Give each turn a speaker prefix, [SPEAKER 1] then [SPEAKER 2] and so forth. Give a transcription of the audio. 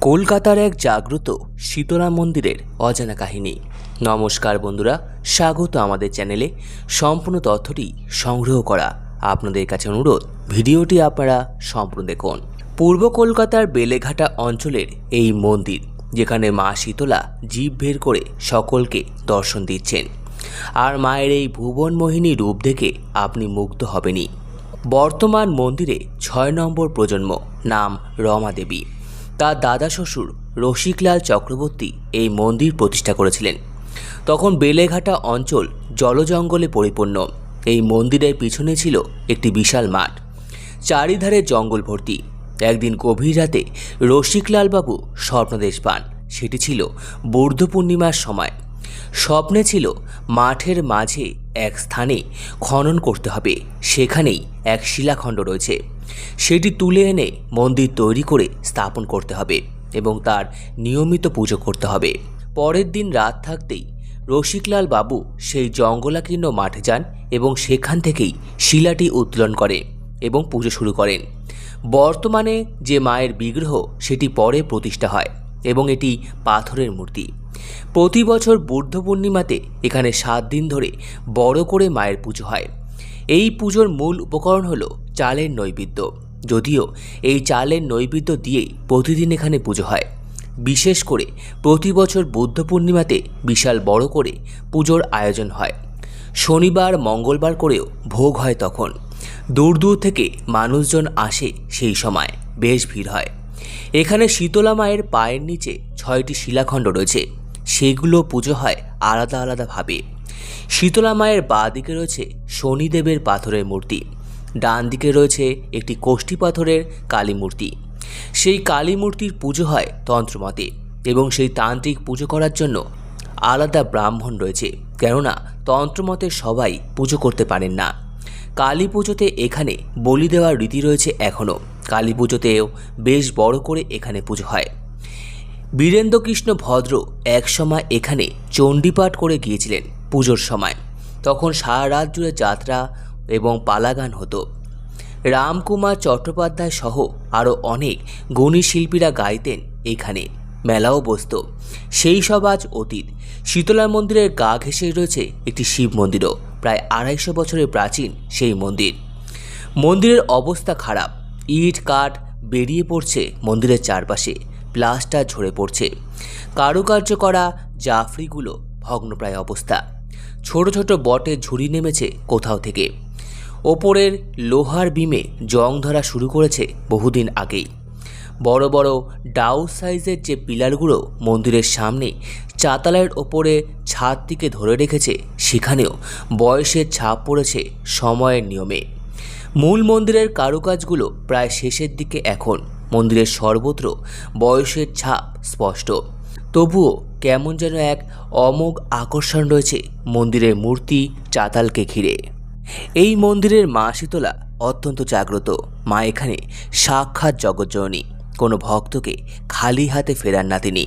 [SPEAKER 1] কলকাতার এক জাগ্রত শীতলা মন্দিরের অজানা কাহিনী। নমস্কার বন্ধুরা, স্বাগত আমাদের চ্যানেলে। সম্পূর্ণ তথ্যটি সংগ্রহ করা আপনাদের কাছে অনুরোধ। ভিডিওটি আপনারা সম্পূর্ণ দেখুন। পূর্ব কলকাতার বেলেঘাটা অঞ্চলের এই মন্দির, যেখানে মা শীতলা জীব বের করে সকলকে দর্শন দিচ্ছেন। আর মায়ের এই ভুবন ভুবনমোহিনী রূপ দেখে আপনি মুগ্ধ হবেনই। বর্তমান মন্দিরে ছয় নম্বর প্রজন্ম, নাম রমা দেবী তার দাদা শ্বশুর রসিকলাল চক্রবর্তী এই মন্দির প্রতিষ্ঠা করেছিলেন। তখন বেলেঘাটা অঞ্চল জলজঙ্গলে পরিপূর্ণ। এই মন্দিরের পিছনে ছিল একটি বিশাল মাঠ। চারিধারে জঙ্গল ভর্তি। একদিন গভীর রাতে রসিকলালবাবু স্বপ্নদেশ পান। সেটি ছিল বৌদ্ধ পূর্ণিমার সময়। স্বপ্নে ছিল মাঠের মাঝে এক স্থানে খনন করতে হবে। সেখানেই এক শিলাখণ্ড রয়েছে। সেটি তুলে এনে মন্দির তৈরি করে স্থাপন করতে হবে এবং তার নিয়মিত পুজো করতে হবে। পরের দিন রাত থাকতেই রসিকলাল বাবু সেই জঙ্গলাকীর্ণ মাঠে যান এবং সেখান থেকেই শিলাটি উত্তোলন করে এবং পুজো শুরু করেন। বর্তমানে যে মায়ের বিগ্রহ, সেটি পরে প্রতিষ্ঠা হয়। এবং এটি পাথরের মূর্তি। প্রতি বছর বুদ্ধ পূর্ণিমাতে এখানে সাত দিন ধরে বড় করে মায়ের পুজো হয়। এই পুজোর মূল উপকরণ হলো চালের নৈবেদ্য। যদিও এই চালের নৈবেদ্য দিয়েই প্রতিদিন এখানে পুজো হয়। বিশেষ করে প্রতি বছর বুদ্ধ পূর্ণিমাতে বিশাল বড় করে পুজোর আয়োজন হয়। শনিবার, মঙ্গলবার করেও ভোগ হয় তখন। দূর দূর থেকে মানুষজন আসে সেই সময়। বেশ ভিড় হয়। এখানে শীতলা মায়ের পায়ের নিচে ছয়টি শিলাখণ্ড রয়েছে। সেগুলো পুজো হয় আলাদা আলাদাভাবে শীতলা মায়ের বাঁ দিকে রয়েছে শনিদেবের পাথরের মূর্তি। ডান দিকে রয়েছে একটি কোষ্ঠী পাথরের কালী মূর্তি। সেই কালী মূর্তির পুজো হয় তন্ত্রমতে এবং সেই তান্ত্রিক পুজো করার জন্য আলাদা ব্রাহ্মণ রয়েছে। কেননা তন্ত্রমতে সবাই পুজো করতে পারেন না। কালী পুজোতে এখানে বলি দেওয়ার রীতি রয়েছে এখনও কালী পুজোতেও বেশ বড় করে এখানে পুজো হয়। বীরেন্দ্রকৃষ্ণ ভদ্র একসময় এখানে চণ্ডীপাঠ করে গিয়েছিলেন পুজোর সময়। তখন সারা রাত জুড়ে যাত্রা এবং পালাগান হতো। রামকুমার চট্টোপাধ্যায় সহ আরও অনেক গুণী শিল্পীরা গাইতেন এখানে, মেলাও বসত। সেই সব আজ অতীত। শীতলা মন্দিরের গা ঘেঁষেই রয়েছে একটি শিব মন্দিরও, প্রায় আড়াইশো বছরের প্রাচীন সেই মন্দির। মন্দিরের অবস্থা খারাপ। ইট কাঠ বেরিয়ে পড়ছে মন্দিরের চারপাশে, প্লাস্টার ঝরে পড়ছে। কারুকার্য করা জাফরিগুলো ভগ্নপ্রায় অবস্থা। ছোট ছোট বটে ঝুড়ি নেমেছে কোথাও থেকে। ওপরের লোহার বিমে জং ধরা শুরু করেছে বহুদিন আগেই। বড় বড় ডাউ সাইজের যে পিলারগুলো মন্দিরের সামনে চাতালের ওপরে ছাদটিকে ধরে রেখেছে, সেখানেও বয়সের ছাপ পড়েছে সময়ের নিয়মে। মূল মন্দিরের কারুকাজগুলো প্রায় শেষের দিকে এখন। মন্দিরের সর্বত্র বয়সের ছাপ স্পষ্ট। তবুও কেমন যেন এক অমোঘ আকর্ষণ রয়েছে মন্দিরের মূর্তি চাতালকে ঘিরে। এই মন্দিরের মা শীতলা অত্যন্ত জাগ্রত। মা এখানে সাক্ষাৎ জগজ্জননী কোনো ভক্তকে খালি হাতে ফেরান না তিনি।